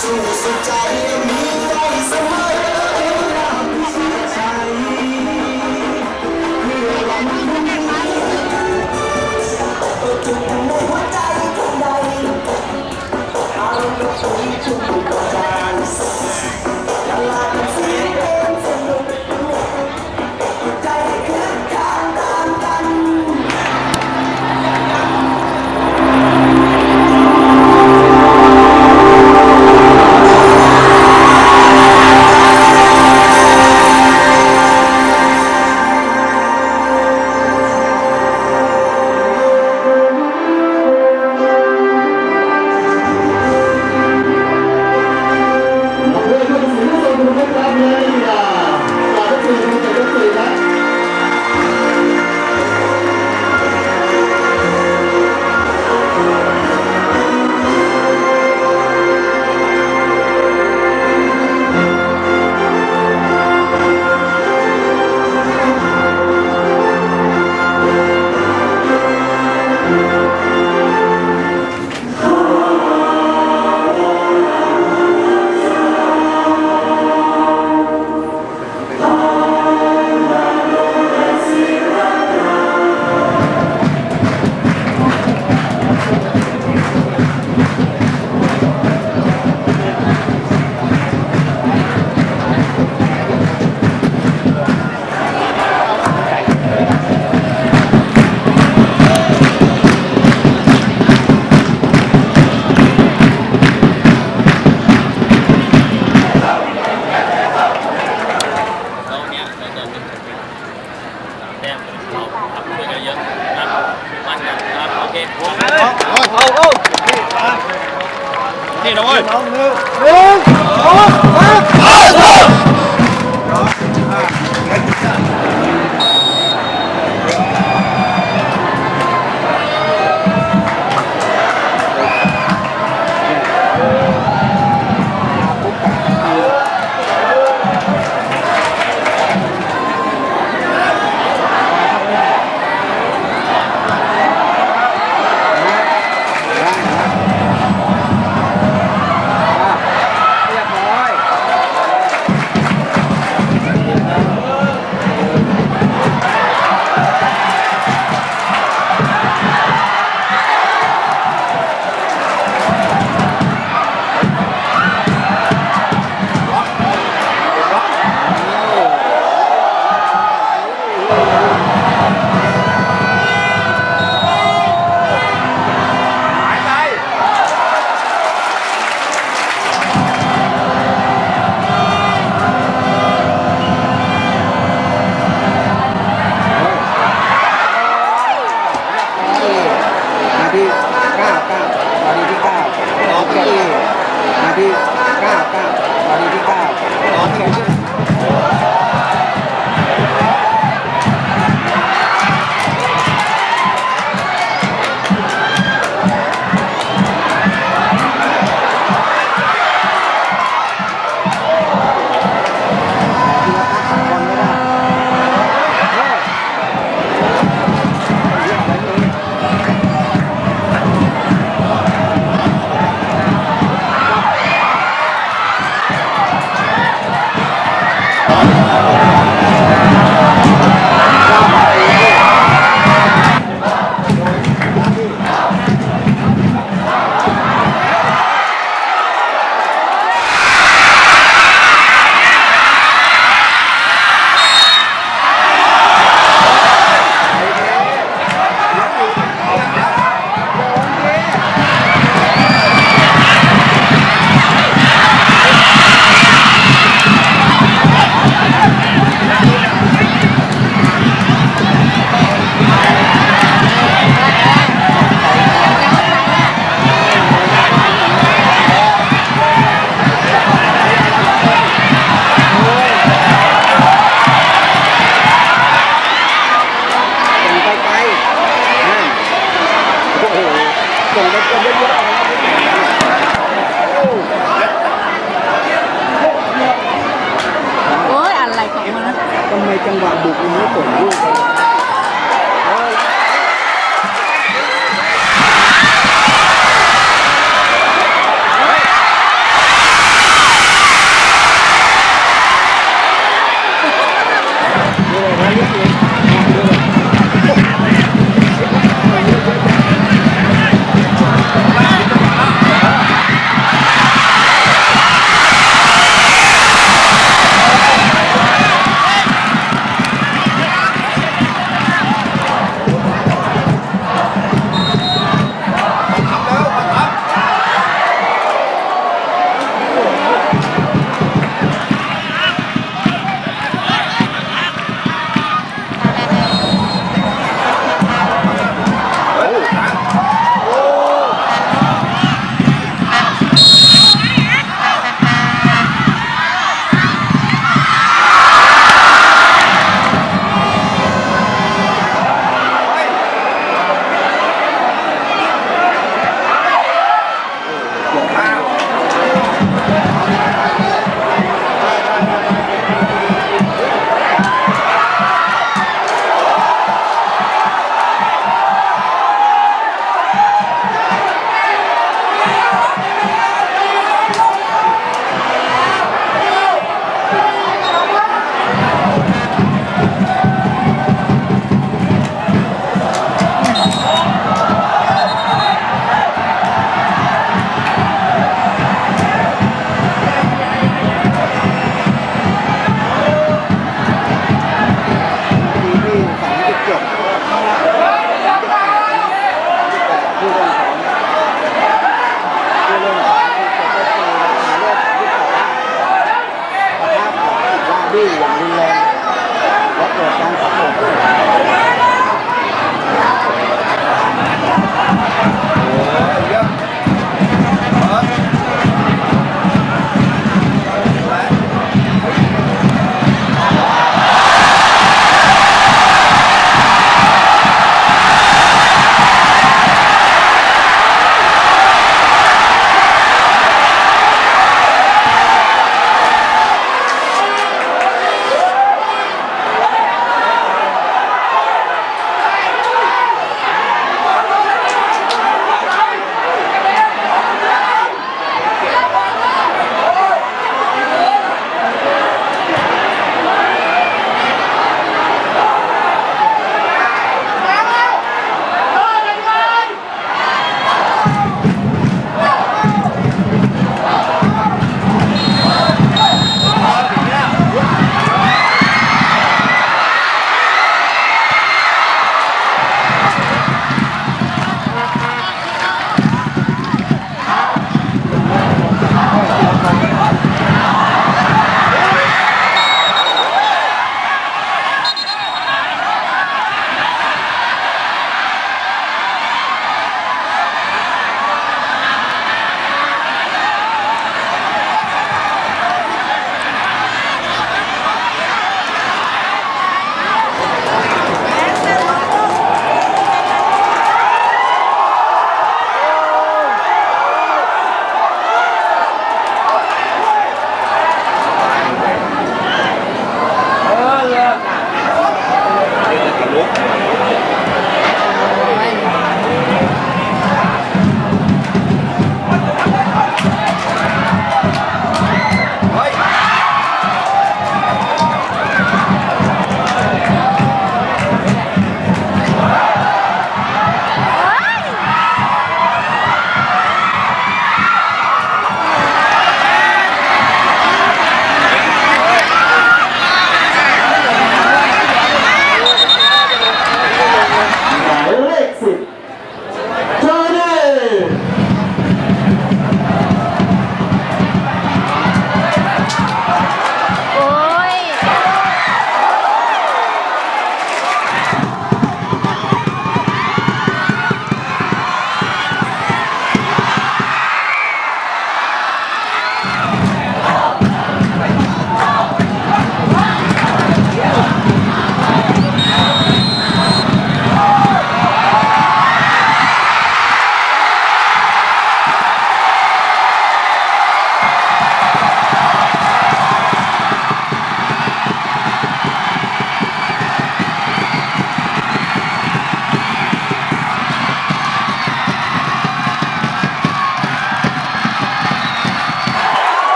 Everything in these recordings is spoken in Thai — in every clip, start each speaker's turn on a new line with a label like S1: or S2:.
S1: สู้สุดใจมี ส่งกัอะๆลัโอ้ยอะไรของมันะ
S2: ทำไมจังหวะบุ
S3: กมันไม่ส่งลู
S1: ก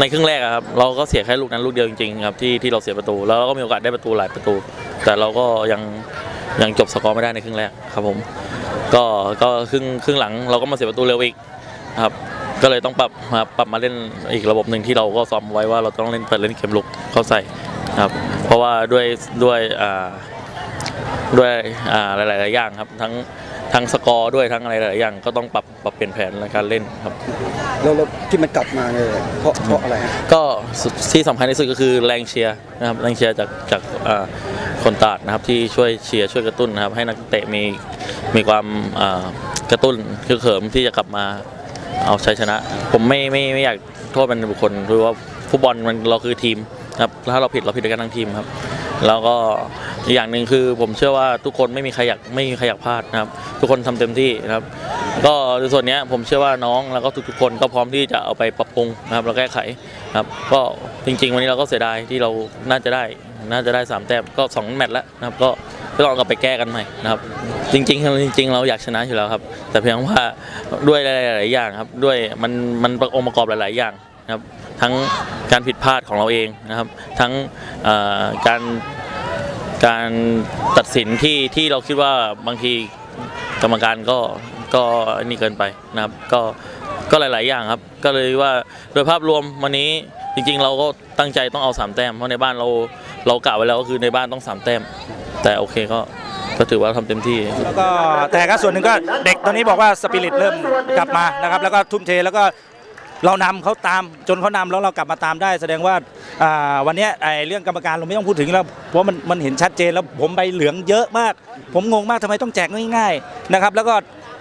S2: ในครึ่งแรกอะครับเราก็เสียแค่ลูกนั้นลูกเดียวจริงๆครับที่ที่เราเสียประตู แล้วเราก็มีโอกาสได้ประตูหลายประตู แต่เราก็ยังยังจบสกอร์ไม่ได้ในครึ่งแรกครับผม ก็ก็ครึ่งครึ่งหลังเราก็มาเสียประตูเร็วอีกครับก็เลยต้องปรับมาปรับมาเล่นอีกระบบหนึ่งที่เราก็ซ้อมไว้ว่าเราต้องเล่นเปิดเล่นเกมลุกเข้าใส่ครับเพราะว่าด้วยด้วยอ่าด้วยอ่าหลายๆอย่างครับทั้ง ทั้งสกอร์ด้วยทั้งอะไรหลายๆอย่างก็ต้องปรับปรับเปลี่ยนแผนในการเล่นครับ
S3: แล้วแล้วที่มันกลับมาเนี่ยเพราะเพราะอะไรฮะ
S2: ก็สุดที่สำคัญที่สุดก็คือแรงเชียร์นะครับแรงเชียร์จากจากอ่าคนตราดนะครับที่ช่วยเชียร์ช่วยกระตุ้นนะครับ ให้นักเตะมีมีความอ่ากระตุ้นคือเขิมที่จะกลับมาเอาชัยชนะ ผมไม่ไม่ไม่อยากโทษเป็นบุคคลคือว่าฟุตบอลมันเราคือทีมนะครับถ้าเราผิดเราผิดด้วยกันทั้งทีมครับ แล้วก็อีกอย่างหนึ่งคือผมเชื่อว่าทุกคนไม่มีใครอยากไม่มีใครอยากพลาดนะครับ ทุกคนทำเต็มที่นะครับ ก็ในส่วนนี้ผมเชื่อว่าน้องแล้วก็ทุกๆคนก็พร้อมที่จะเอาไปปรับปรุงนะครับแล้วแก้ไขครับ ก็จริง ๆ วันนี้เราก็เสียดายที่เราน่าจะได้น่าจะได้สามแต้มก็สองแมตช์แล้วนะครับ ก็ก็ต้องกลับไปแก้กันใหม่นะครับ จริงๆจริง ๆ เราอยากชนะอยู่แล้วครับ แต่เพียงว่าด้วยหลายๆอย่างครับ ด้วยมันมันองค์ประกอบหลาย ๆ อย่างนะครับ ทั้งการผิดพลาดของเราเองนะครับ ทั้งการการตัดสินที่ที่เราคิดว่าบางทีกรรมการก็ก็นี่เกินไปนะครับ ก็ก็หลาย ๆ อย่างครับ ก็เลยว่าโดยภาพรวมวันนี้จริง ๆ เราก็ตั้งใจต้องเอาสามแต้มเพราะในบ้านเราเรากะไว้แล้วก็คือในบ้านต้องสามแต้ม แต่โอเคก็ก็ถือว่าทำเต็มที่
S4: แล้วก็แต่ก็ส่วนหนึ่งก็เด็กตอนนี้บอกว่าสปิริตเริ่มกลับมานะครับ แล้วก็ทุ่มเทแล้วก็ เรานำเขาตามจนเขานำแล้วเรากลับมาตามได้ แสดงว่าวันนี้ไอ้เรื่องกรรมการเราไม่ต้องพูดถึงแล้วเพราะมันมันเห็นชัดเจนแล้วผมใบเหลืองเยอะมาก ผมงงมากทำไมต้องแจกง่ายๆนะครับแล้วก็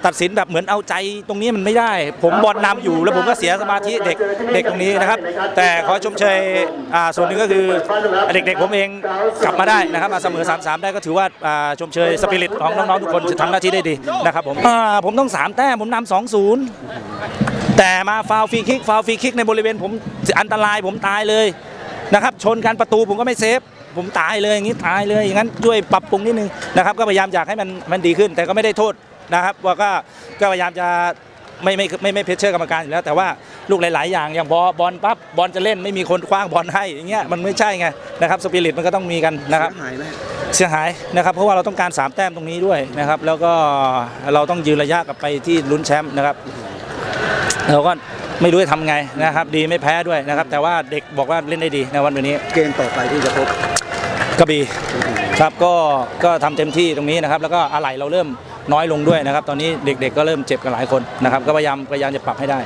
S4: ตัดสินแบบเหมือนเอาใจตรงนี้มันไม่ได้ ผมบอลนำอยู่ แล้วผมก็เสียสมาธิเด็กเด็กตรงนี้นะครับ แต่ขอชมเชยส่วนหนึ่งก็คือเด็กๆ ผมเองกลับมาได้นะครับมาเสมอ 3-3 ได้ก็ถือว่าชมเชยสปิริตของน้องๆทุกคนจะทำหน้าที่ได้ดีนะครับผมผมต้อง 3 แต้มผมนำ2-0 แต่มาฟาวฟรีคิกฟาวฟรีคิกในบริเวณผมอันตรายผมตายเลยนะครับชนกันประตูผมก็ไม่เซฟ ผมตายเลยอย่างนี้ตายเลยอย่างนั้นช่วยปรับปรุงนิดนึงนะครับก็พยายามอยากให้มันมันดีขึ้น แต่ก็ไม่ได้โทษนะครับว่าก็ก็พยายามจะไม่ไม่ไม่ไม่เพชเชอร์กรรมการอยู่แล้ว แต่ว่าลูกหลาย ๆ อย่างอย่างบอลบอลปั๊บบอลจะเล่นไม่มีคนคว้างบอลให้อย่างเงี้ยมันไม่ใช่ไงนะครับสปิริตมันก็ต้องมีกันนะครับ
S3: หายไหม
S4: เสียหายนะครับเพราะว่าเราต้องการ 3 แต้มตรงนี้ด้วยนะครับแล้วก็เราต้องยืนระยะกลับไปที่ลุ้นแชมป์นะครับ เราก็ไม่รู้จะทำไงนะครับ ดีไม่แพ้ด้วยนะครับ แต่ว่าเด็กบอกว่าเล่นได้ดีในวันนี้
S3: เกมต่อไปที่จะพบ
S4: กระบี่ครับก็ก็ทำเต็มที่ตรงนี้นะครับ แล้วก็อะไหล่เราเริ่มน้อยลงด้วยนะครับ ตอนนี้เด็กๆก็เริ่มเจ็บกันหลายคนนะครับ ก็พยายามพยายามจะปรับให้ได้